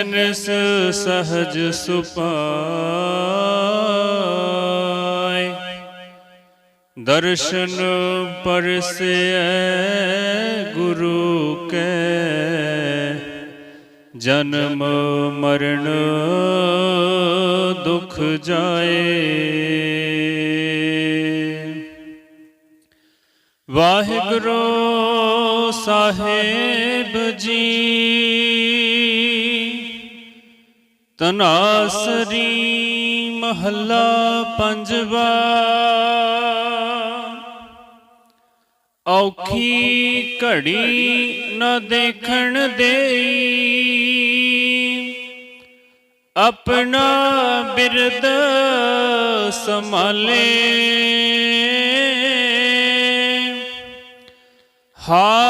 ਅਹਨਸ ਸਹਜ ਸੁਪਾਏ। ਦਰਸ਼ਨ ਪਰਸੈ ਗੁਰੂ ਕੈ। ਜਨਮ ਮਰਨ ਦੁਖ ਜਾਏ। ਵਾਹਿਗੁਰੂ ਸਾਹਿਬ ਜੀ। ਤਨਾਸਰੀ ਮਹੱਲਾ ਪੰਜਵਾ। ਔਖੀ ਘੜੀ ਨ ਦੇਖਣ ਦੇਈ। ਆਪਣਾ ਬਿਰਦ ਸੰਭਾਲੇ। ਹਾਥ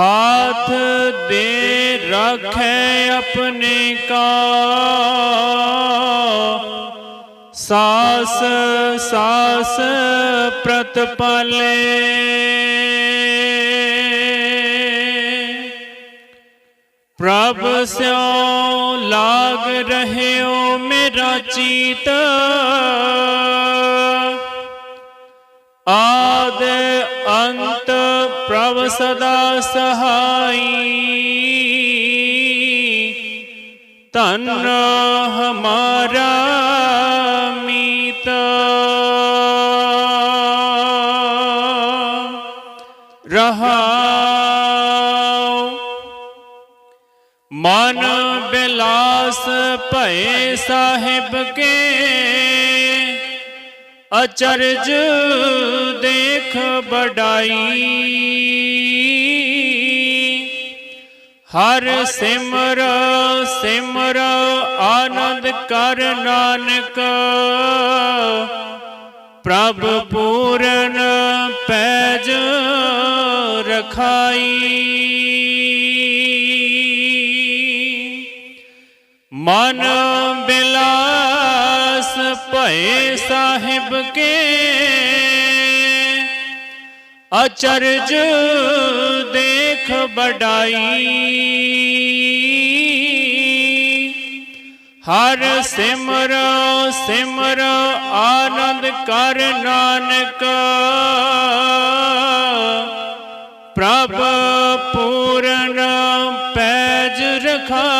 ਹਾਥ ਦੇ ਰੱਖੈ ਆਪਣੇ ਕਾ ਸਾਸ ਸਾਸ ਪ੍ਰਤਪਾਲੇ ਪ੍ਰਭ ਸਿਉ ਲਾਗ ਰਹਿਓ ਮੇਰਾ ਚੀਤ ਆਦ ਅੰਤ ਪ੍ਰਭ ਸਦਾ ਸਹਾਈ। ਧਨ ਹਮਾਰਾ ਮੀਤ। ਰਹਾਉ ਮਨ ਬਿਲਾਸ ਭਏ ਸਾਹਿਬ ਕੇ। ਅਚਰਜ ਦੇਖ ਬੜਾਈ ਹਰ ਸਿਮਰ ਸਿਮਰ ਆਨੰਦ ਕਰ ਨਾਨਕ। ਪ੍ਰਭ ਪੂਰਨ ਪੈਜ ਰਖਾਈ। ਮਨ ਬਿਲਾ ਭਏ ਸਾਹਿਬ ਕੇ। ਅਚਰਜ ਦੇਖ ਬੜਾਈ ਹਰ ਸਿਮਰ ਸਿਮਰ ਆਨੰਦ ਕਰ ਨਾਨਕ। ਪ੍ਰਭ ਪੂਰਨ ਪੈਜ ਰਖਾ